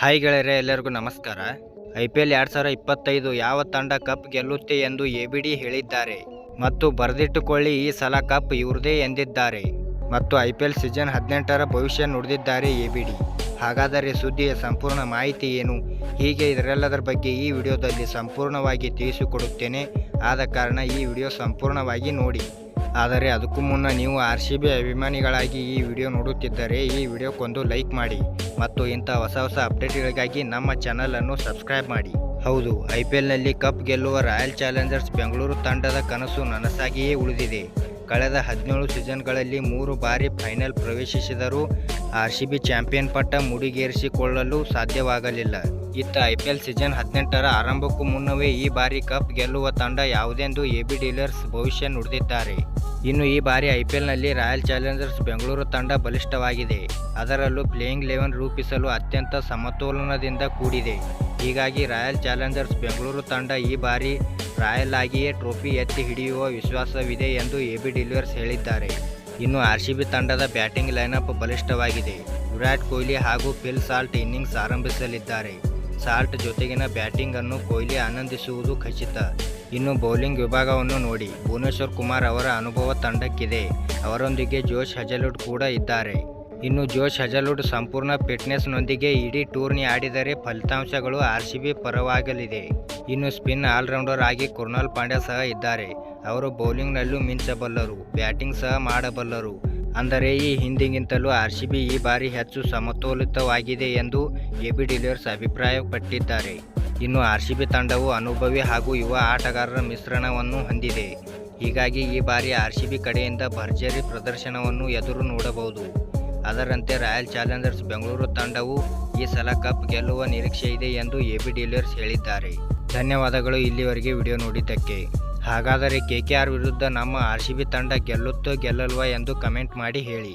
Hi ಗೆಳೆಯರೆ, ಎಲ್ಲರಿಗೂ ನಮಸ್ಕಾರ. ಐ ಪಿ ಎಲ್ ಎರಡು ಸಾವಿರ ಇಪ್ಪತ್ತೈದು ಯಾವ ತಂಡ ಕಪ್ ಗೆಲ್ಲುತ್ತೆ ಎಂದು ಎ ಬಿ ಡಿ ಹೇಳಿದ್ದಾರೆ. ಮತ್ತು ಬರೆದಿಟ್ಟುಕೊಳ್ಳಿ ಈ ಸಲ ಕಪ್ ಇವ್ರದೇ ಎಂದಿದ್ದಾರೆ. ಮತ್ತು ಐ ಪಿ ಎಲ್ ಸೀಸನ್ ಹದಿನೆಂಟರ ಭವಿಷ್ಯ ನುಡಿದಿದ್ದಾರೆ ಎ ಬಿ ಡಿ. ಹಾಗಾದರೆ ಸುದ್ದಿಯ ಸಂಪೂರ್ಣ ಮಾಹಿತಿ ಏನು? ಹೀಗೆ ಇದರೆಲ್ಲದರ ಬಗ್ಗೆ ಈ ವಿಡಿಯೋದಲ್ಲಿ ಸಂಪೂರ್ಣವಾಗಿ ತಿಳಿಸಿಕೊಡುತ್ತೇನೆ. ಆದ ಕಾರಣ ಈ ವಿಡಿಯೋ ಸಂಪೂರ್ಣವಾಗಿ ನೋಡಿ. ಆದರೆ ಅದಕ್ಕೂ ಮುನ್ನ ನೀವು ಆರ್ ಸಿ ಬಿ ಅಭಿಮಾನಿಗಳಾಗಿ ಈ ವಿಡಿಯೋ ನೋಡುತ್ತಿದ್ದರೆ ಈ ವಿಡಿಯೋಕ್ಕೊಂದು ಲೈಕ್ ಮಾಡಿ ಮತ್ತು ಇಂಥ ಹೊಸ ಹೊಸ ಅಪ್ಡೇಟ್ಗಳಿಗಾಗಿ ನಮ್ಮ ಚಾನಲನ್ನು ಸಬ್ಸ್ಕ್ರೈಬ್ ಮಾಡಿ. ಹೌದು, ಐ ಪಿ ಎಲ್ನಲ್ಲಿ ಕಪ್ ಗೆಲ್ಲುವ ರಾಯಲ್ ಚಾಲೆಂಜರ್ಸ್ ಬೆಂಗಳೂರು ತಂಡದ ಕನಸು ನನಸಾಗಿಯೇ ಉಳಿದಿದೆ. ಕಳೆದ ಹದಿನೇಳು ಸೀಸನ್ಗಳಲ್ಲಿ ಮೂರು ಬಾರಿ ಫೈನಲ್ ಪ್ರವೇಶಿಸಿದರೂ ಆರ್ ಸಿ ಬಿ ಚಾಂಪಿಯನ್ ಪಟ್ಟ ಮುಡಿಗೇರಿಸಿಕೊಳ್ಳಲು ಸಾಧ್ಯವಾಗಲಿಲ್ಲ. ಇತ್ತ ಐಪಿಎಲ್ ಸೀಸನ್ ಹದಿನೆಂಟರ ಆರಂಭಕ್ಕೂ ಮುನ್ನವೇ ಈ ಬಾರಿ ಕಪ್ ಗೆಲ್ಲುವ ತಂಡ ಯಾವುದೆಂದು ಎ ಬಿ ಡೀಲರ್ಸ್ ಭವಿಷ್ಯ ನುಡಿದಿದ್ದಾರೆ. ಇನ್ನು ಈ ಬಾರಿ ಐಪಿಎಲ್ನಲ್ಲಿ ರಾಯಲ್ ಚಾಲೆಂಜರ್ಸ್ ಬೆಂಗಳೂರು ತಂಡ ಬಲಿಷ್ಠವಾಗಿದೆ. ಅದರಲ್ಲೂ ಪ್ಲೇಯಿಂಗ್ ಲೆವೆನ್ ರೂಪಿಸಲು ಅತ್ಯಂತ ಸಮತೋಲನದಿಂದ ಕೂಡಿದೆ. ಹೀಗಾಗಿ ರಾಯಲ್ ಚಾಲೆಂಜರ್ಸ್ ಬೆಂಗಳೂರು ತಂಡ ಈ ಬಾರಿ ರಾಯಲ್ ಆಗಿಯೇ ಟ್ರೋಫಿ ಎತ್ತಿ ಹಿಡಿಯುವ ವಿಶ್ವಾಸವಿದೆ ಎಂದು ಎ ಬಿ ಡಿಲಿವರ್ಸ್ ಹೇಳಿದ್ದಾರೆ. ಇನ್ನು ಆರ್ ಸಿ ಬಿ ತಂಡದ ಬ್ಯಾಟಿಂಗ್ ಲೈನಪ್ ಬಲಿಷ್ಠವಾಗಿದೆ. ವಿರಾಟ್ ಕೊಹ್ಲಿ ಹಾಗೂ ಫಿಲ್ ಸಾಲ್ಟ್ ಇನ್ನಿಂಗ್ಸ್ ಆರಂಭಿಸಲಿದ್ದಾರೆ. ಸಾಲ್ಟ್ ಜೊತೆಗಿನ ಬ್ಯಾಟಿಂಗ್ ಅನ್ನು ಕೊಹ್ಲಿ ಆನಂದಿಸುವುದು ಖಚಿತ. ಇನ್ನು ಬೌಲಿಂಗ್ ವಿಭಾಗವನ್ನು ನೋಡಿ. ಭುವನೇಶ್ವರ್ ಕುಮಾರ್ ಅವರ ಅನುಭವ ತಂಡಕ್ಕಿದೆ. ಅವರೊಂದಿಗೆ ಜೋಶ್ ಹಜಲುಡ್ ಕೂಡ ಇದ್ದಾರೆ. ಇನ್ನು ಜೋಶ್ ಹಜಲುಡ್ ಸಂಪೂರ್ಣ ಫಿಟ್ನೆಸ್ನೊಂದಿಗೆ ಇಡೀ ಟೂರ್ನಿ ಆಡಿದರೆ ಫಲಿತಾಂಶಗಳು ಆರ್ ಸಿ ಬಿ ಪರವಾಗಲಿದೆ. ಇನ್ನು ಸ್ಪಿನ್ ಆಲ್ರೌಂಡರ್ ಆಗಿ ಕುರ್ನಾಲ್ ಪಾಂಡ್ಯ ಸಹ ಇದ್ದಾರೆ. ಅವರು ಬೌಲಿಂಗ್ನಲ್ಲೂ ಮಿಂಚಬಲ್ಲರು, ಬ್ಯಾಟಿಂಗ್ ಸಹ ಮಾಡಬಲ್ಲರು. ಅಂದರೆ ಈ ಹಿಂದಿಗಿಂತಲೂ ಆರ್ ಸಿ ಬಿ ಈ ಬಾರಿ ಹೆಚ್ಚು ಸಮತೋಲಿತವಾಗಿದೆ ಎಂದು ಎ ಬಿ ಡಿಲಿಯರ್ಸ್ ಅಭಿಪ್ರಾಯಪಟ್ಟಿದ್ದಾರೆ. ಇನ್ನು ಆರ್ ಸಿ ಬಿ ತಂಡವು ಅನುಭವಿ ಹಾಗೂ ಯುವ ಆಟಗಾರರ ಮಿಶ್ರಣವನ್ನು ಹೊಂದಿದೆ. ಹೀಗಾಗಿ ಈ ಬಾರಿ ಆರ್ ಸಿ ಬಿ ಕಡೆಯಿಂದ ಭರ್ಜರಿ ಪ್ರದರ್ಶನವನ್ನು ಎದುರು ನೋಡಬಹುದು. ಅದರಂತೆ ರಾಯಲ್ ಚಾಲೆಂಜರ್ಸ್ ಬೆಂಗಳೂರು ತಂಡವು ಈ ಸಲ ಕಪ್ ಗೆಲ್ಲುವ ನಿರೀಕ್ಷೆ ಇದೆ ಎಂದು ಬಿ ಡೀಲರ್ಸ್ ಹೇಳಿದ್ದಾರೆ. ಧನ್ಯವಾದಗಳು ಇಲ್ಲಿವರೆಗೆ ವಿಡಿಯೋ ನೋಡಿದ್ದಕ್ಕೆ. ಹಾಗಾದರೆ ಕೆ ಕೆ ಆರ್ ವಿರುದ್ಧ ನಮ್ಮ ಆರ್ ಸಿ ತಂಡ ಗೆಲ್ಲುತ್ತೋ ಗೆಲ್ಲಲ್ವಾ ಎಂದು ಕಮೆಂಟ್ ಮಾಡಿ ಹೇಳಿ.